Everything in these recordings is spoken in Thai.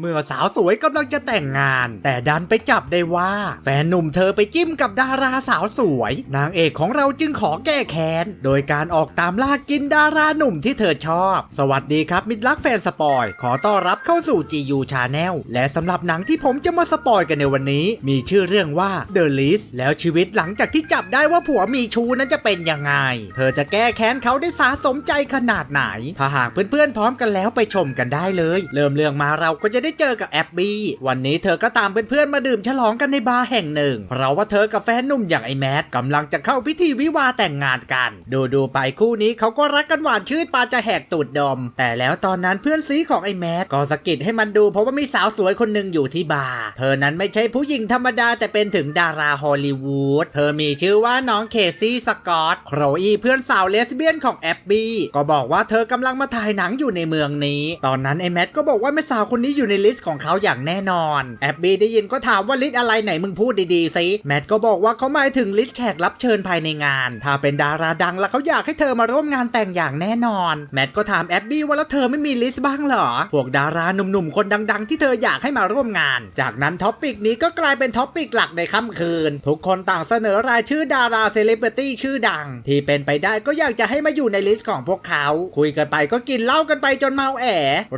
เมื่อสาวสวยกำลังจะแต่งงาน แต่ดันไปจับได้ว่า แฟนหนุ่มเธอไปจิ้มกับดาราสาวสวย นางเอกของเราจึงขอแก้แค้น โดยการออกตามล่ากินดาราหนุ่มที่เธอชอบ สวัสดีครับมิตรรักแฟนสปอย ขอต้อนรับเข้าสู่ GU Channel และสำหรับหนังที่ผมจะมาสปอยกันในวันนี้ มีชื่อเรื่องว่า The List แล้วชีวิตหลังจากที่จับได้ว่าผัวมีชู้นั้นจะเป็นยังไง เธอจะแก้แค้นเขาได้สาสมใจขนาดไหน ถ้าหากเพื่อนๆพร้อมกันแล้วไปชมกันได้เลย เริ่มเรื่องมาเราก็จะได้เจอกับแอบบี้วันนี้เธอก็ตามเพื่อนๆมาดื่มฉลองกันในบาร์แห่งหนึ่ง เพราะว่าเธอกับแฟนหนุ่มอย่างไอแมทกำลังจะเข้าพิธีวิวาแต่งงานกัน ดูดูๆไปคู่นี้เขาก็รักกันหวานชื่นปาจะแหกตูดดม แต่แล้วตอนนั้นเพื่อนซีของไอแมทก็สะกิดให้มันดูเพราะว่ามีสาวสวยคนหนึ่งอยู่ที่บาร์เธอนั้นไม่ใช่ผู้หญิงธรรมดาแต่เป็นถึงดาราฮอลลีวูดเธอมีชื่อว่าน้องเคซี่สกอตโครอีเพื่อนสาวเลสเบี้ยนของแอบบี้ก็บอกว่าเธอกำลังมาถ่ายหนังอยู่ในเมืองนี้ ตอนนั้นไอแมทก็บอกว่าแม่สาวคนนี้อยู่ในลิสต์ของเขาอย่างแน่นอน แอบบี้ได้ยินก็ถามว่าลิสต์อะไรไหนมึงพูดดีๆสิแมทก็บอกว่าเขาหมายถึงลิสต์แขกรับเชิญภายในงาน ถ้าเป็นดาราดังแล้วเขาอยากให้เธอมาร่วมงานแต่งอย่างแน่นอน แมทก็ถามแอบบี้ว่าแล้วเธอไม่มีลิสต์บ้างเหรอ พวกดาราหนุ่มๆคนดัง ๆ ที่เธออยากให้มาร่วมงาน จากนั้นท็อปปิกนี้ก็กลายเป็นท็อปปิกหลักในค่ำคืน ทุกคนต่างเสนอรายชื่อดาราเซเลบริตี้ชื่อดัง ที่เป็นไปได้ก็อยากจะให้มาอยู่ในลิสต์ของพวกเขา คุยกันไปก็กินเหล้ากันไปจนเมาแอ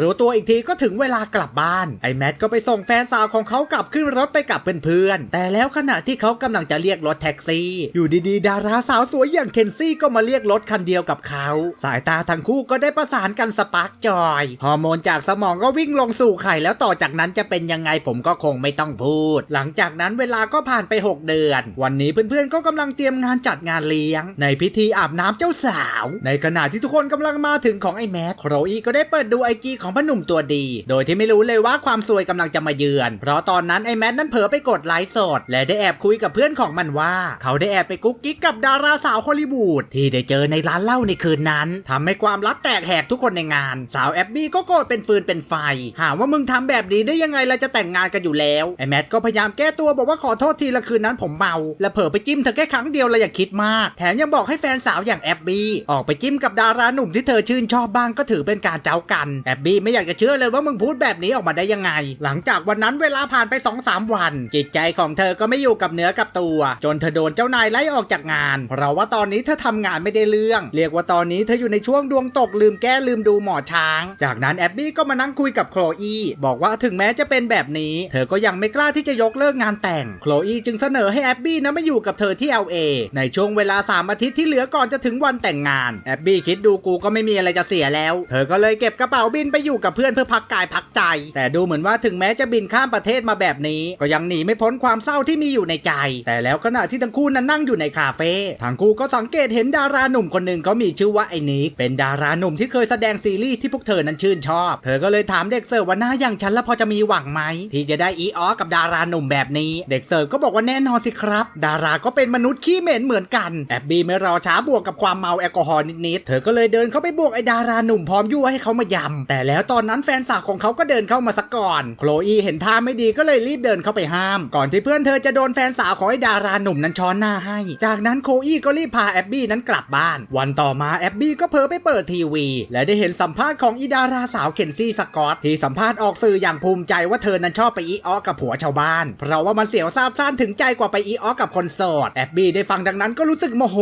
รู้ตัวอีกทีก็ถึงเวลากลับบ้านไอ้แมทก็ไปส่งแฟนสาวของเขากลับขึ้นรถไปกับเพื่อนๆ แต่แล้วขณะที่เขากำลังจะเรียกรถแท็กซี่ อยู่ดีๆ ดาราสาวสวยอย่างเคนซี่ก็มาเรียกรถคันเดียวกับเขา สายตาทั้งคู่ก็ได้ประสานกันสปาร์กจอย ฮอร์โมนจากสมองก็วิ่งลงสู่ไข่แล้วต่อจากนั้นจะเป็นยังไงผมก็คงไม่ต้องพูด หลังจากนั้นเวลาก็ผ่านไป 6 เดือน วันนี้เพื่อนๆก็กำลังเตรียมงานจัดงานเลี้ยง ในพิธีอาบน้ำเจ้าสาว ในขณะที่ทุกคนกำลังมาถึงของไอ้แมทโครอีก็ได้เปิดดูไอจีของพอหนุ่มตัวดี โดยที่ไม่รู้เลยว่าความสวยกำลังจะมาเยือน เพราะตอนนั้นไอ้แมทนั้นเผลอไปกดไลค์สด และได้แอบคุยกับเพื่อนของมันว่า เขาได้แอบไปกุ๊กกิ๊กกับดาราสาวฮอลลีวูดที่ได้เจอในร้านเหล้าในคืนนั้นทำให้ความลับแตกแหกทุกคนในงาน สาวแอบบี้ก็โกรธเป็นฟืนเป็นไฟ หาว่ามึงทำแบบนี้ได้ยังไงเราจะแต่งงานกันอยู่แล้วไอ้แมทก็พยายามแก้ตัวบอกว่าขอโทษทีละคืนนั้นผมเมาและเผลอไปจิ้มเธอแค่ครั้งเดียวเลยอย่าคิดมาก แถมยังบอกให้แฟนสาวอย่างแอบบี้ออกไปจิ้มกับดาราหนุ่มที่เธอชื่นชอบบ้างก็ถือเป็นการเจ้ากันแอบบี้ไม่อยากจะเชื่อเลยว่ามึงพูดแบบนี้ออกมาได้ยังไง หลังจากวันนั้นเวลาผ่านไป2อสวัน จิตใจของเธอก็ไม่อยู่กับเนื้อกับตัว จนเธอโดนเจ้านายไล่ออกจากงาน เพราะว่าตอนนี้เธอทำงานไม่ได้เรื่อง เรียกว่าตอนนี้เธออยู่ในช่วงดวงตกลืมแก้ลืมดูหมอช้าง จากนั้นแอบบี้ก็มานั่งคุยกับโคลอีบอกว่าถึงแม้จะเป็นแบบนี้ เธอก็ยังไม่กล้าที่จะยกเลิกงานแต่ง โคลอีจึงเสนอให้แอบบี้นะมาอยู่กับเธอที่ LA ในช่วงเวลา3อาทิตย์ที่เหลือก่อนจะถึงวันแต่งงาน แอบบี้คิดดูกูก็ไม่มีอะไรจะเสียแล้ว เธอก็เลยเก็บกระเป๋าบินไปอยู่กับเพื่อนเพื่อพักกายพักใจแต่ดูเหมือนว่าถึงแม้จะบินข้ามประเทศมาแบบนี้ ก็ยังหนีไม่พ้นความเศร้าที่มีอยู่ในใจ แต่แล้วขณะที่ทั้งคู่นั้นนั่งอยู่ในคาเฟ่ทั้งคู่ก็สังเกตเห็นดาราหนุ่มคนหนึ่งเขามีชื่อว่าไอ้นิกเป็นดาราหนุ่มที่เคยแสดงซีรีส์ที่พวกเธอนั้นชื่นชอบ เธอก็เลยถามเด็กเสิร์ฟว่าหน้าอย่างฉันแล้วพอจะมีหวังไหมที่จะได้อีออกับดาราหนุ่มแบบนี้ เด็กเสิร์ฟก็บอกว่าแน่นอนสิครับ ดาราก็เป็นมนุษย์ขี้เหม็นเหมือนกันแอบบีไม่รอช้าบวกกับความเมาแอลกอฮอล์นิดๆเธอก็เลยเดินเข้าไปบวกไอ้ดาราหนุ่มพร้อมยั่วให้เขามายำแต่แล้วตอนนั้นแฟนสาวของเขาก็เดินเข้ามาสักก่อน โคลอีเห็นท่าไม่ดีก็เลยรีบเดินเข้าไปห้าม ก่อนที่เพื่อนเธอจะโดนแฟนสาวของไอ้ดาราหนุ่มนั้นช้อนหน้าให้ จากนั้นโคอีก็รีบพาแอบบี้นั้นกลับบ้าน วันต่อมาแอบบี้ก็เผลอไปเปิดทีวี และได้เห็นสัมภาษณ์ของอีดาราสาวเคนซี่สกอตที่สัมภาษณ์ออกสื่ออย่างภูมิใจว่าเธอนั้นชอบไปอีออกับผัวชาวบ้าน เพราะว่ามันเสียวซาบซ่านถึงใจกว่าไปอีออกับคนโสดแอบบี้ได้ฟังดังนั้นก็รู้สึกโมโห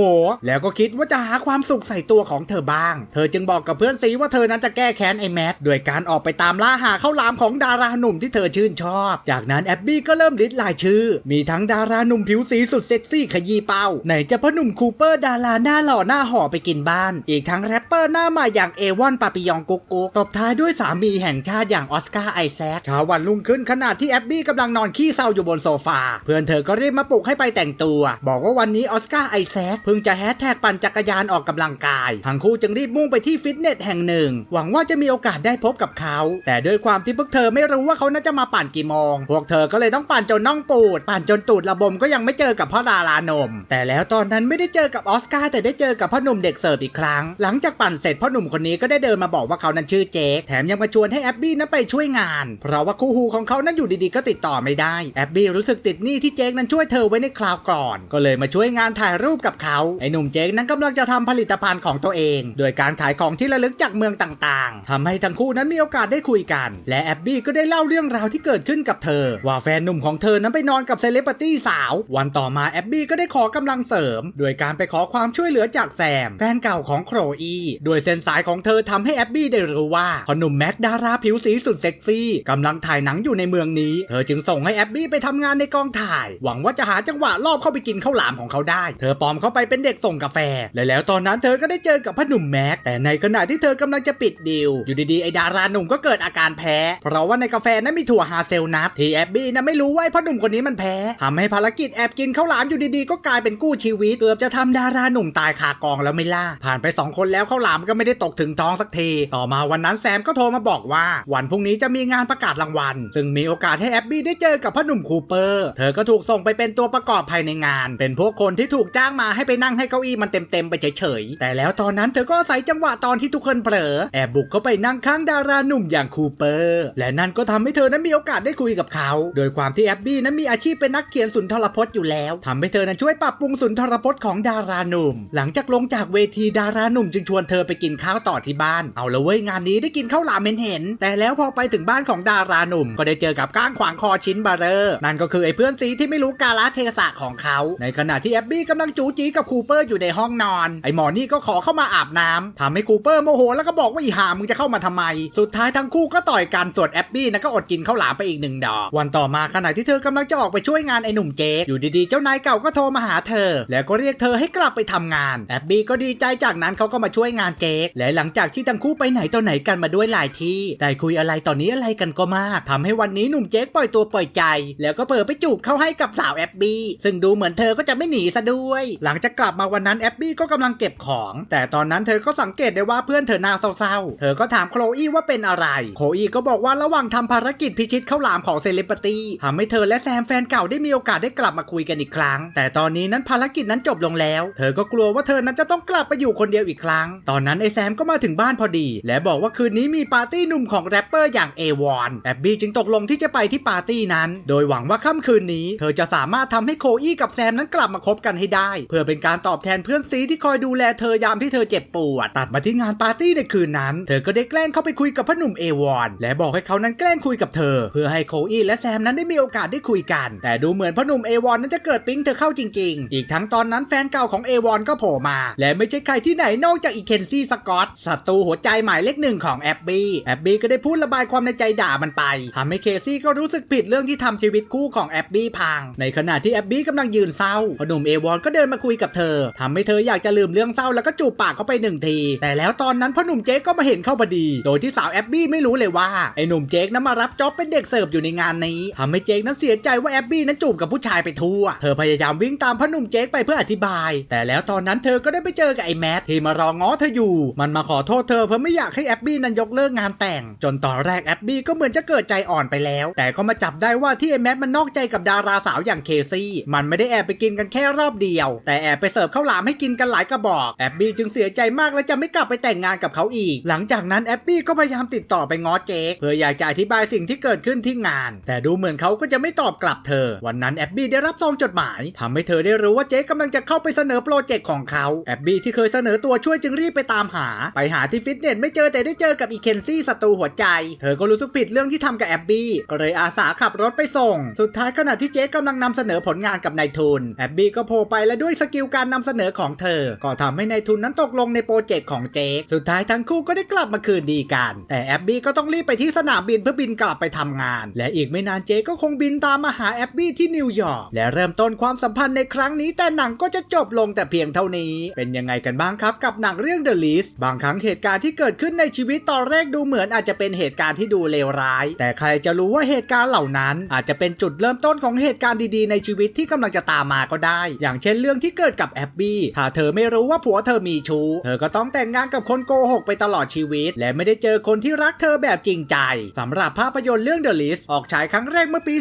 แล้วก็คิดว่าจะหาความสุขใส่ตัวของเธอบ้าง เธอจึงบอกกับเพื่อนซีว่าเธอนั้นจะแก้แค้นไอ้แมทโดยการออกไปตามล่าหาข้าลามของดาราหนุ่มที่เธอชื่นชอบ จากนั้นแอบบี้ก็เริ่มลิสต์รายชื่อ มีทั้งดาราหนุ่มผิวสีสุดเซ็กซี่ขยี้เป้าไหนจะพ่อหนุ่มคูเปอร์ดาราหน้าหล่อหน้าห่อไปกินบ้าน อีกทั้งแรปเปอร์หน้าใหม่อย่างเอวอนปาปิยองกุ๊กกุ๊กตบท้ายด้วยสามีแห่งชาติอย่างออสการ์ไอแซคเช้าวันรุ่งขึ้นขณะที่แอบบี้กำลังนอนขี้เศร้าอยู่บนโซฟาเพื่อนเธอก็รีบมาปลุกให้ไปแต่งตัว บอกว่าวันนี้ออสการ์ไอแซคเพิ่งจะแฮชแท็กปั่นจักรยานออกกำลังกายทั้งคู่จึงรีบมุ่งไปที่ฟิตเนสแห่งหนึ่ง หวังว่าจะมีโอกาสได้พบกับเขา แต่ด้วยความที่พวกเธอไม่รู้ว่าเขาน่าจะมาปั่นกี่โมง พวกเธอก็เลยต้องปั่นจนน่องปูด ปั่นจนตูดระบมก็ยังไม่เจอกับพ่อดารานม แต่แล้วตอนนั้นไม่ได้เจอกับออสการ์แต่ได้เจอกับพ่อหนุ่มเด็กเสิร์ฟอีกครั้ง หลังจากปั่นเสร็จพ่อหนุ่มคนนี้ก็ได้เดินมาบอกว่าเขานั้นชื่อเจคแถมยังมาชวนให้แอบบี้นั้นไปช่วยงาน เพราะว่าคู่หูของเขานั้นอยู่ดีๆก็ติดต่อไม่ได้แอบบี้รู้สึกติดหนี้ที่เจคนั้นช่วยเธอไว้ในคราวก่อน ก็เลยมาช่วยงานถ่ายรูปกับเขาไอ้หนุ่มเจคนั้นกำลังจะทำผลิตภัณฑ์ของตัวเอง โดยการขายของที่ระลึกจากเมืองต่างๆทำให้ทั้งคู่นั้นมีโอกาสได้คุยกัน และและแอบบี้ก็ได้เล่าเรื่องราวที่เกิดขึ้นกับเธอ ว่าแฟนหนุ่มของเธอนั้นไปนอนกับเซเลบริตี้สาว วันต่อมาแอบบี้ก็ได้ขอกำลังเสริม โดยการไปขอความช่วยเหลือจากแซม แฟนเก่าของโครอีโดยเส้นสายของเธอทำให้แอบบี้ได้รู้ว่าพอหนุ่มแม็กดาราผิวสีสุดเซ็กซี่กำลังถ่ายหนังอยู่ในเมืองนี้ เธอจึงส่งให้แอบบี้ไปทำงานในกองถ่าย หวังว่าจะหาจังหวะลอบเข้าไปกินข้าวหลามของเขาได้ เธอปลอมเข้าไปเป็นเด็กส่งกาแฟ และแล้วตอนนั้นเธอก็ได้เจอกับพ่อหนุ่มแม็กแต่ในขณะที่เธอกำลังจะปิดดีลอยู่ดีๆไอ้ดาราหนุ่มก็เกิดอาการแพ้เพราะว่าในกาแฟนั้นมีถั่วฮาเซลนัทที่แอบบี้นะไม่รู้ว่าพ่อหนุ่มคนนี้มันแพ้ทำให้ภารกิจแอบกินข้าวหลามอยู่ดีๆ ก็กลายเป็นกู้ชีวิต เกือบจะทำดาราหนุ่มตายคากองแล้วไม่ล่า ผ่านไปสองคนแล้วข้าวหลามก็ไม่ได้ตกถึงท้องสักที ต่อมาวันนั้นแซมก็โทรมาบอกว่า วันพรุ่งนี้จะมีงานประกาศรางวัล ซึ่งมีโอกาสให้แอบบี้ได้เจอกับพ่อหนุ่มคูเปอร์ เธอก็ถูกส่งไปเป็นตัวประกอบภายในงาน เป็นพวกคนที่ถูกจ้างมาให้ไปนั่งให้เก้าอี้มันเต็มๆไปเฉยๆแต่แล้วตอนนั้นเธอก็อาศัยจังหวะตอนที่ทุกคนเผลอแอบบุกเข้าไปนั่งข้างดาราหนุ่มอย่างคูเปอร์และนั่นก็ทำให้เธอนั้นมีโอกาสได้คุยกับเขา โดยความที่แอบบี้นั้นมีอาชีพเป็นนักเขียนสุนทรพจน์อยู่แล้วทำให้เธอนั้นช่วยปรับปรุงสุนทรพจน์ของดาราหนุ่ม หลังจากลงจากเวทีดาราหนุ่มจึงชวนเธอไปกินข้าวต่อที่บ้าน เอาละเว้ยงานนี้ได้กินข้าวหลามเห็นแต่แล้วพอไปถึงบ้านของดาราหนุ่ม ก็ได้เจอกับก้างขวางคอชิ้นเบาเรอร์นั่นก็คือไอ้เพื่อนซีที่ไม่รู้กาลเทศะของเขา ในขณะที่แอบบี้กำลังจูจีกับคูเปอร์อยู่ในห้องนอน ไอ้หมอนี่ก็ขอเข้ามาอาบน้ำทำให้คูเปอร์โมโหแล้วก็บอกว่าอีหามึงจะเข้ามาทำไม สุดท้ายทั้งคู่ก็ต่อยกันส่วนแอบบี้นะก็อดกินข้าวหลามไปอีกหนึ่งดอก วันต่อมาขณะที่เธอกำลังจะออกไปช่วยงานไอ้หนุ่มเจคอยู่ดีๆ เจ้านายเก่าก็โทรมาหาเธอ แล้วก็เรียกเธอให้กลับไปทำงานแอบบี้ก็ดีใจจากนั้นเขาก็มาช่วยงานเจคและหลังจากที่ทั้งคู่ไปไหนต่อไหนกันมาด้วยหลายที่ได้คุยอะไรต่อนนี้อะไรกันก็มากทำให้วันนี้หนุ่มเจคปล่อยตัวปล่อยใจ แล้วก็เผลอไปจูบเข้าให้กับสาวแอบบี้ซึ่งดูเหมือนเธอก็จะไม่หนีซะด้วย หลังจากกลับมาวันนั้นแอบบี้ก็กำลังเก็บของ แต่ตอนนั้นเธอก็สังเกตได้ว่าเพื่อนเธอหน้าเศร้าๆ เธอก็ถามโคลอี้ว่าเป็นอะไร โคลอี้ก็บอกว่าระหว่างทำภารกิจพิชิตข้าวหลามของเซเลบริตี้ทำให้เธอและแซมแฟนเก่าได้มีโอกาสได้กลับมาคุยกันอีกครั้ง แต่ตอนนี้นั้นภารกิจนั้นจบลงแล้ว เธอก็กลัวว่าเธอนั้นจะต้องกลับไปอยู่คนเดียวอีกครั้ง ตอนนั้นไอ้แซมก็มาถึงบ้านพอดี และบอกว่าคืนนี้มีปาร์ตี้หนุ่มของแรปเปอร์อย่างเอวอนแอบบี้จึงตกลงที่จะไปที่ปาร์ตี้นั้น โดยหวังว่าค่ำคืนนี้ เธอจะสามารถทำให้โคอี้กับแซมนั้นกลับมาคบกันให้ได้ เพื่อเป็นการตอบแทนเพื่อนซีที่คอยดูแลเธอยามที่เธอเจ็บปวดตัดมาที่งานปาร์ตี้ในคืนนั้น เธอก็ได้แกล้งเข้าไปคุยกับพ่อหนุ่มเอวอนและบอกให้เขานั้นแกล้งคุยกับเธอ เพื่อให้โคอี้และแซมนั้นได้มีโอกาสได้คุยกัน แต่ดูเหมือนพ่อหนุ่มเอวอนนั้นจะเกิดปิ๊งเธอเข้าจริง ๆ อีกทั้งตอนนั้นแฟนเก่าของเอวอนก็โผล่มา และไม่ใช่ใครที่ไหนนอกจากอีเคนซี่สกอตศัตรูหัวใจหมายเลขหนึ่งของแอบบี้แอบบี้ก็ได้พูดระบายความในใจด่ามันไปทำให้เคซี่ก็รู้สึกผิดเรื่องที่ทำชีวิตคู่ของแอบบี้พัง ในขณะที่แอบบี้กำลังยืนเศร้าพ่อหนุ่มเอวอนก็เดินมาคุยกับเธอทำให้เธออยากจะลืมเรื่องเศร้าแล้วก็จูบปากเขาไปหนึ่งที แต่แล้วตอนนั้นพ่อหนุ่มเจ๊ก็มาเห็นเข้าพอดี โดยที่สาวแอบบี้ไม่รู้เลยว่าไอ้หนุ่มเจ๊กนั้นมารับจ็อบเป็นเด็กเสิร์ฟอยู่ในงานนี้ทำให้เจ๊กนั้นเสียใจว่าแอบบี้นั้นจูบกับผู้ชายไปทั่ว เธอพยายามวิ่งตามพ่อหนุ่มเจ๊กไปเพื่ออธิบาย แต่แล้วตอนนั้นเธอก็ได้ไปเจอกับไอ้แมทที่มารอง้อเธออยู่ มันมาขอโทษเธอเพราะไม่อยากให้แอบบี้นั้นยกเลิกงานแต่ง จนตอนแรกแอบบี้ก็เหมือนจะเกิดใจอ่อนไปแล้ว แต่ก็มาจับได้ว่าที่ไอ้แมทมันนอกใจกับดาราสาวอย่างเคซี่ มันไม่ได้แอบไปกินกันแค่รอบเดียว แต่แอบไปเสิร์ฟข้าวหลามให้กินกันหลายกระบอก แอบบี้จึงเสียใจมากและจะไม่กลับไปแต่งงานกับเขาอีก หลังจากนั้นแอบบี้ก็พยายามติดต่อไปง้อเจคเพื่ออยากจะอธิบายสิ่งที่เกิดขึ้นที่งาน แต่ดูเหมือนเขาก็จะไม่ตอบกลับเธอ วันนั้นแอบบี้ได้รับซองจดหมายทำให้เธอได้รู้ว่าเจคกำลังจะเข้าไปเสนอโปรเจกต์ของเขาแอบบี้ที่เคยเสนอตัวช่วยจึงรีบไปตามหา ไปหาที่ฟิตเนสไม่เจอแต่ได้เจอกับอีเคนซี่ศัตรูหัวใจ เธอก็รู้สึกผิดเรื่องที่ทำกับแอบบี้ก็เลยอาสาขับรถไปส่ง สุดท้ายขณะที่เจคกำลังนำเสนอผลงานกับนายทุนแอบบี้ก็โผล่ไปและด้วยสกิลการนำเสนอของเธอ ก็ทำให้นายทุนนั้นตกลงในโปรเจกต์ของเจคสุดท้ายทั้งคู่ก็ได้กลับมาคืนดีกัน แต่แอบบี้ก็ต้องรีบไปที่สนามบินเพื่อบินกลับไปทำงาน และอีกไม่นานเจก็คงบินตามมาหาแอบบี้ที่นิวยอร์กและเริ่มต้นความสัมพันธ์ในครั้งนี้แต่หนังก็จะจบลงแต่เพียงเท่านี้ เป็นยังไงกันบ้างครับกับหนังเรื่อง The List บางครั้งเหตุการณ์ที่เกิดขึ้นในชีวิตตอนแรกดูเหมือนอาจจะเป็นเหตุการณ์ที่ดูเลวร้าย แต่ใครจะรู้ว่าเหตุการณ์เหล่านั้น อาจจะเป็นจุดเริ่มต้นของเหตุการณ์ดีๆ ในชีวิตที่กำลังจะตามมาก็ได้ อย่างเช่นเรื่องที่เกิดกับแอบบี้ถ้าเธอไม่รู้ว่าผัวเธอมีชู้เธอก็ต้องแต่งงานกับคนโกหกไปตลอดชีวิต และไม่ได้เจอคนที่รักเธอแบบจริงใจสำหรับภาพยนตร์เรื่อง The List ออกฉายครั้งแรกเมื่อปี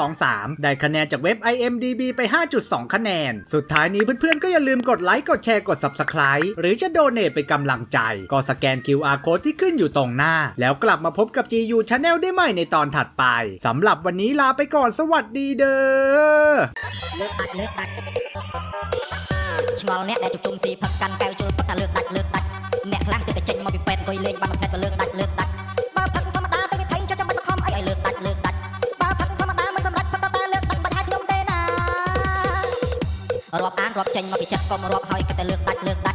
2023 ได้คะแนนจากเว็บ IMDB ไป 5.2 คะแนน สุดท้ายนี้เพื่อนๆก็อย่าลืมกดไลค์กดแชร์กด Subscribe หรือจะโดเนทเป็นกำลังใจ ก็สแกน QR Code ที่ขึ้นอยู่ตรงหน้า แล้วกลับมาพบกับ GU Channel ได้ใหม่ในตอนถัดไปสำหรับวันนี้ลาไปก่อนสวัสดีเด้อ លើកដាច់លើកដាច់ឆ្ងល់អ្នកដែលជុំជុំស៊ីផឹកកាន់កែវជុលផឹកតែលើកដាច់លើកដាច់អ្នកខ្លះទៅតែចេញមកពីពេទ្យអង្គុយលេងបានមួយផ្លែក៏លើកដាច់លើកដាច់ ចេញមកពីចិត្តកុំរាប់ហើយក៏តែលើកដាច់លើកដាច់